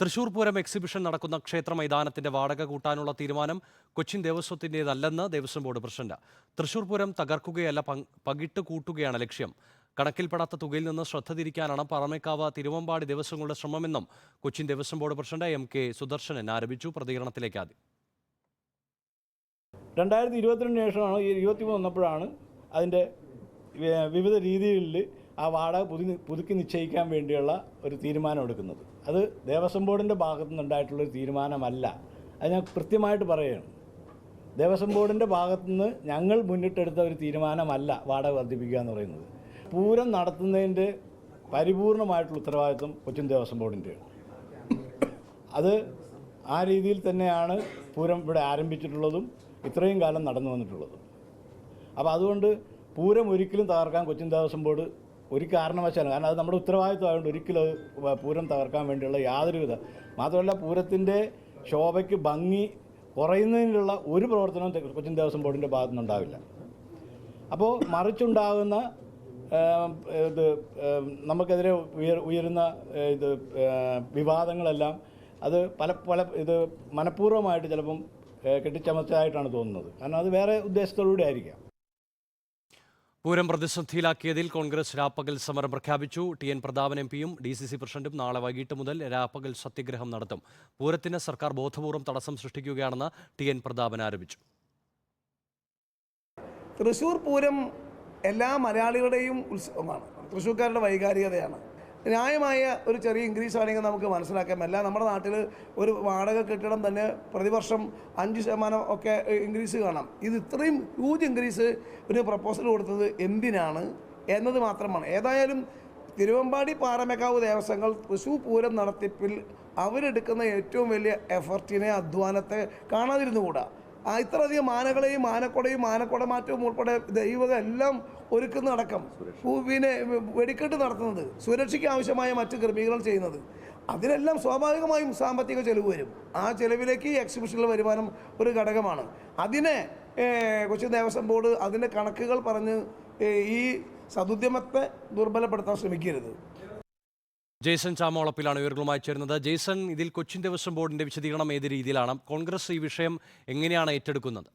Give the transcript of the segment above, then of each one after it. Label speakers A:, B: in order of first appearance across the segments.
A: Thrissur Pooram exhibition നടക്കുന്ന ക്ഷേത്ര മൈതാനത്തിന്റെ വാടക കൂട്ടാനുള്ള തീരുമാനം കൊച്ചിൻ ദേവസ്വത്തിന്റേതല്ലെന്ന് ദേവസ്വം ബോർഡ് പ്രസിഡന്റ്. തൃശൂർ പൂരം തകർക്കുകയല്ല പകിട്ട് കൂട്ടുകയാണ് ലക്ഷ്യം. കണക്കിൽപ്പെടാത്ത തുകയിൽ നിന്ന് ശ്രദ്ധ തിരിക്കാനാണ് പറമേക്കാവ് തിരുവമ്പാടി ദേവസ്വങ്ങളുടെ ശ്രമമെന്നും Cochin Devaswom board president M K Sudarshanan ആരംഭിച്ചു പ്രതികരണത്തിലേക്ക് ആദ്യം.
B: രണ്ടായിരത്തി ഇരുപത്തിരണ്ടിന് ശേഷമാണ് ഇരുപത്തി മൂന്ന് വന്നപ്പോഴാണ് അതിന്റെ വിവിധ രീതികളിൽ ആ വാടക പുതുക്കി പുതുക്കി നിശ്ചയിക്കാൻ വേണ്ടിയുള്ള ഒരു തീരുമാനം എടുക്കുന്നത്. അത് ദേവസ്വം ബോർഡിന്റെ ഭാഗത്തു നിന്നുണ്ടായിട്ടുള്ളൊരു തീരുമാനമല്ല. അത് ഞാൻ കൃത്യമായിട്ട് പറയുകയാണ്. ദേവസ്വം ബോർഡിന്റെ ഭാഗത്തു നിന്ന് ഞങ്ങൾ മുന്നിട്ടെടുത്ത ഒരു തീരുമാനമല്ല വാടക വർദ്ധിപ്പിക്കുക എന്ന് പറയുന്നത്. പൂരം നടത്തുന്നതിന്റെ പരിപൂർണമായിട്ടുള്ള ഉത്തരവാദിത്വം കൊച്ചിൻ ദേവസ്വം ബോർഡിന്റെയാണ് അത് ആ രീതിയിൽ തന്നെയാണ് പൂരം ഇവിടെ ആരംഭിച്ചിട്ടുള്ളതും ഇത്രയും കാലം നടന്നു വന്നിട്ടുള്ളതും. അപ്പോൾ അതുകൊണ്ട് പൂരം ഒരിക്കലും തകർക്കാൻ കൊച്ചിൻ ദേവസ്വം ബോർഡ് ഒരു കാരണവശാലും കാരണം അത് നമ്മുടെ ഉത്തരവാദിത്വമായതുകൊണ്ട് ഒരിക്കലും പൂരം തകർക്കാൻ വേണ്ടിയുള്ള യാതൊരുവിധ. മാത്രമല്ല പൂരത്തിന്റെ ശോഭയ്ക്ക് ഭംഗി കുറയുന്നതിനുള്ള ഒരു പ്രവർത്തനവും കൊച്ചിൻ ദേവസ്വം ബോർഡിന്റെ ഭാഗത്തുനിന്നുണ്ടാവില്ല. അപ്പോൾ മറിച്ചുണ്ടാകുന്ന ഇത് നമുക്കെതിരെ ഉയർ ഉയരുന്ന ഇത് വിവാദങ്ങളെല്ലാം അത് പല പല ഇത് മനഃപൂർവമായിട്ട് ചിലപ്പം കെട്ടിച്ചമച്ചതായിട്ടാണ് തോന്നുന്നത്. കാരണം അത് വേറെ ഉദ്ദേശത്തോടുകൂടി ആയിരിക്കാം.
A: പൂരം പ്രതിസന്ധിയിലാക്കിയതിൽ കോൺഗ്രസ് രാപ്പകൽ സമരം പ്രഖ്യാപിച്ചു. ടി എൻ പ്രതാപൻ എം പിയും ഡി സി സി പ്രസിഡന്റും നാളെ വൈകിട്ട് മുതൽ രാപ്പകൽ സത്യഗ്രഹം നടത്തും. പൂരത്തിന് സർക്കാർ ബോധപൂർവം തടസ്സം സൃഷ്ടിക്കുകയാണെന്ന് ടി എൻ പ്രതാപൻ ആരോപിച്ചു.
C: തൃശൂർ പൂരം എല്ലാ മലയാളികളുടെയും ഉത്സവമാണ്. തൃശ്ശൂർക്കാരുടെ വൈകാരികതയാണ്. ന്യായമായ ഒരു ചെറിയ ഇൻക്രീസ് ആണെങ്കിൽ നമുക്ക് മനസ്സിലാക്കാം. അല്ല നമ്മുടെ നാട്ടിൽ ഒരു വാടക കെട്ടിടം തന്നെ പ്രതിവർഷം അഞ്ച് ശതമാനം ഒക്കെ ഇൻക്രീസ് കാണാം. ഇത് ഇത്രയും ഹ്യൂജ് ഇൻക്രീസ് ഒരു പ്രപ്പോസൽ കൊടുത്തത് എന്തിനാണ് എന്നത് മാത്രമാണ്. ഏതായാലും തിരുവമ്പാടി പാറമേക്കാവ് ദേവസ്വങ്ങൾ തൃശ്ശൂർ പൂരം നടത്തിപ്പിൽ അവരെടുക്കുന്ന ഏറ്റവും വലിയ എഫർട്ടിനെ അധ്വാനത്തെ കാണാതിരുന്നുകൂടാ. ആ ഇത്രയധികം മാനകളെയും മാനക്കൊടയും മാറ്റവും ഉൾപ്പെടെ ദൈവക എല്ലാം ഒരുക്കുന്നതടക്കം അടക്കം പിന്നെ വെടിക്കെട്ട് നടത്തുന്നത് സുരക്ഷയ്ക്ക് ആവശ്യമായ മറ്റ് ക്രമീകരണം ചെയ്യുന്നത്. അതിനെല്ലാം സ്വാഭാവികമായും സാമ്പത്തിക ചെലവ് വരും. ആ ചെലവിലേക്ക് ഈ എക്സിബിഷനിലെ വരുമാനം ഒരു ഘടകമാണ്. അതിനെ കൊച്ചി ദേവസ്വം ബോർഡ് അതിന്റെ കണക്കുകൾ പറഞ്ഞ് ഈ സതുദ്യമത്തെ ദുർബലപ്പെടുത്താൻ ശ്രമിക്കരുത്.
A: ജെയ്സൺ ചാമോളപ്പിലാണ് ഇവരുകളുമായി ചേരുന്നത്. ജെയ്സൺ ഇതിൽ കൊച്ചിൻ ദേവസ്വം ബോർഡിന്റെ വിശദീകരണം ഏത് രീതിയിലാണ്? കോൺഗ്രസ് ഈ വിഷയം എങ്ങനെയാണ് ഏറ്റെടുക്കുന്നത്?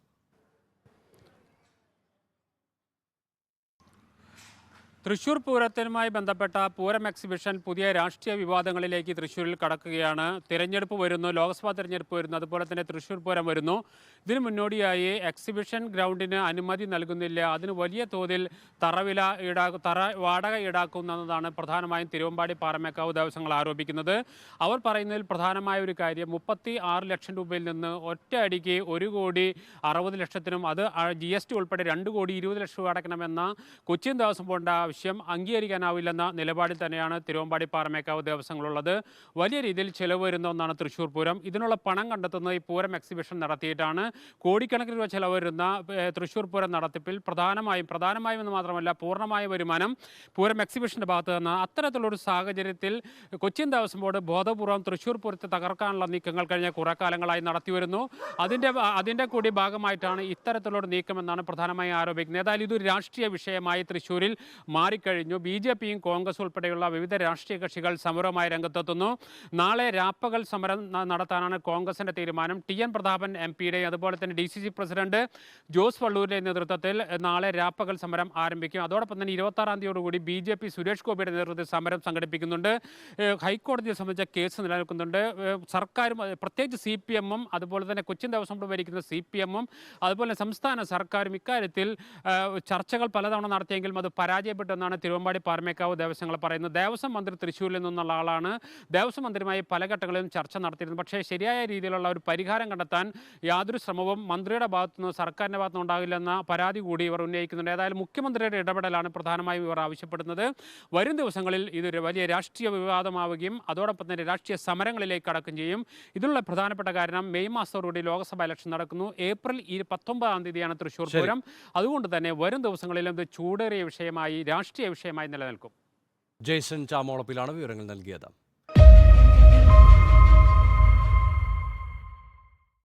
D: തൃശൂർ പൂരത്തിനുമായി ബന്ധപ്പെട്ട പൂരം എക്സിബിഷൻ പുതിയ രാഷ്ട്രീയ വിവാദങ്ങളിലേക്ക് തൃശ്ശൂരിൽ കടക്കുകയാണ്. തിരഞ്ഞെടുപ്പ് വരുന്നു ലോക്സഭാ തിരഞ്ഞെടുപ്പ് വരുന്നു അതുപോലെ തന്നെ തൃശ്ശൂർ പൂരം വരുന്നു. ഇതിന് മുന്നോടിയായി എക്സിബിഷൻ ഗ്രൗണ്ടിന് അനുമതി നൽകുന്നില്ല. അതിന് വലിയ തോതിൽ തറവില ഈടാ തറ വാടക ഈടാക്കുന്നതാണ് പ്രധാനമായും തിരുവമ്പാടി പാറമേക്കാവ് ദേവസ്വങ്ങൾ ആരോപിക്കുന്നത്. അവർ പറയുന്നതിൽ പ്രധാനമായ ഒരു കാര്യം മുപ്പത്തി ആറ് ലക്ഷം രൂപയിൽ നിന്ന് ഒറ്റ അടിക്ക് ഒരു കോടി അറുപത് ലക്ഷത്തിനും അത് ജി എസ് ടി ഉൾപ്പെടെ രണ്ട് കോടി ഇരുപത് ലക്ഷം രൂപ അടയ്ക്കണമെന്ന കൊച്ചിൻ ദേവസ്വം ബോർഡിന്റെ ആവശ്യം അംഗീകരിക്കാനാവില്ലെന്ന നിലപാടിൽ തന്നെയാണ് തിരുവമ്പാടി പാറമേക്കാവ് ദേവസ്വങ്ങളുള്ളത്. വലിയ രീതിയിൽ ചെലവ് വരുന്ന ഒന്നാണ് തൃശ്ശൂർ പൂരം. ഇതിനുള്ള പണം കണ്ടെത്തുന്നത് ഈ പൂരം എക്സിബിഷൻ നടത്തിയിട്ടാണ്. കോടിക്കണക്കിന് രൂപ ചെലവ് വരുന്ന തൃശ്ശൂർ പൂരം നടത്തിപ്പിൽ പ്രധാനമായും പ്രധാനമായും എന്ന് മാത്രമല്ല പൂർണമായ വരുമാനം പൂരം എക്സിബിഷന്റെ ഭാഗത്ത് നിന്ന്. അത്തരത്തിലൊരു സാഹചര്യത്തിൽ കൊച്ചിൻ ദേവസ്വം ബോർഡ് ബോധപൂർവം തൃശ്ശൂർ പൂരത്തെ തകർക്കാനുള്ള നീക്കങ്ങൾ കഴിഞ്ഞ കുറേ കാലങ്ങളായി നടത്തി വരുന്നു. അതിന്റെ അതിന്റെ കൂടി ഭാഗമായിട്ടാണ് ഇത്തരത്തിലുള്ള നീക്കമെന്നാണ് പ്രധാനമായും ആരോപിക്കുന്നത്. ഏതായാലും ഇതൊരു രാഷ്ട്രീയ വിഷയമായി തൃശ്ശൂരിൽ മാറിക്കഴിഞ്ഞു. ബി ജെ പിയും കോൺഗ്രസ് ഉൾപ്പെടെയുള്ള വിവിധ രാഷ്ട്രീയ കക്ഷികൾ സമരവുമായി രംഗത്തെത്തുന്നു. നാളെ രാപ്പകൽ സമരം നടത്താനാണ് കോൺഗ്രസിന്റെ തീരുമാനം. ടി എൻ പ്രതാപൻ എം പിയുടെയും അതുപോലെ തന്നെ D C C president Jose വള്ളൂരിന്റെ നേതൃത്വത്തിൽ നാളെ രാപ്പകൽ സമരം ആരംഭിക്കും. അതോടൊപ്പം തന്നെ ഇരുപത്താറാം തീയതിയോടുകൂടി ബി ജെ പി സുരേഷ് ഗോപിയുടെ നേതൃത്വത്തിൽ സമരം സംഘടിപ്പിക്കുന്നുണ്ട്. ഹൈക്കോടതിയെ സംബന്ധിച്ച കേസ് നിലനിൽക്കുന്നുണ്ട്. സർക്കാരും പ്രത്യേകിച്ച് സി പി എമ്മും അതുപോലെ തന്നെ കൊച്ചിൻ ദേവസ്വം ബോർഡ് ഭരിക്കുന്ന സി പി എമ്മും അതുപോലെ സംസ്ഥാന സർക്കാരും ഇക്കാര്യത്തിൽ ചർച്ചകൾ പലതവണ നടത്തിയെങ്കിലും അത് പരാജയപ്പെട്ടെന്നാണ് തിരുവമ്പാടി പാറമേക്കാവ് ദേവസ്വങ്ങൾ പറയുന്നത്. ദേവസ്വം മന്ത്രി തൃശ്ശൂരിൽ നിന്നുള്ള ആളാണ്. ദേവസ്വം മന്ത്രിയുമായി പല ഘട്ടങ്ങളിലും ചർച്ച നടത്തിയിരുന്നു. പക്ഷേ ശരിയായ രീതിയിലുള്ള ഒരു പരിഹാരം കണ്ടെത്താൻ യാതൊരു ശ്രമവും മന്ത്രിയുടെ ഭാഗത്തുനിന്ന് സർക്കാരിന്റെ ഭാഗത്തുനിന്ന് ഉണ്ടാകില്ലെന്ന പരാതി കൂടി ഇവർ ഉന്നയിക്കുന്നുണ്ട്. ഏതായാലും മുഖ്യമന്ത്രിയുടെ ഇടപെടലാണ് പ്രധാനമായും ഇവർ ആവശ്യപ്പെടുന്നത്. വരും ദിവസങ്ങളിൽ ഇതൊരു വലിയ രാഷ്ട്രീയ വിവാദമാവുകയും അതോടൊപ്പം തന്നെ രാഷ്ട്രീയ സമരങ്ങളിലേക്ക് കടക്കുകയും ചെയ്യും. ഇതിനുള്ള പ്രധാനപ്പെട്ട കാരണം മെയ് മാസത്തോടുകൂടി ലോക്സഭാ ഇലക്ഷൻ നടക്കുന്നു. ഏപ്രിൽ പത്തൊമ്പതാം തീയതിയാണ് തൃശ്ശൂർ പൂരം. അതുകൊണ്ട് തന്നെ വരും ദിവസങ്ങളിലും ഇത് ചൂടേറിയ വിഷയമായി രാഷ്ട്രീയ വിഷയമായി നിലനിൽക്കും.
A: ജെയ്സൺ ചാമോളപ്പിലാണ് വിവരങ്ങൾ നൽകിയത്.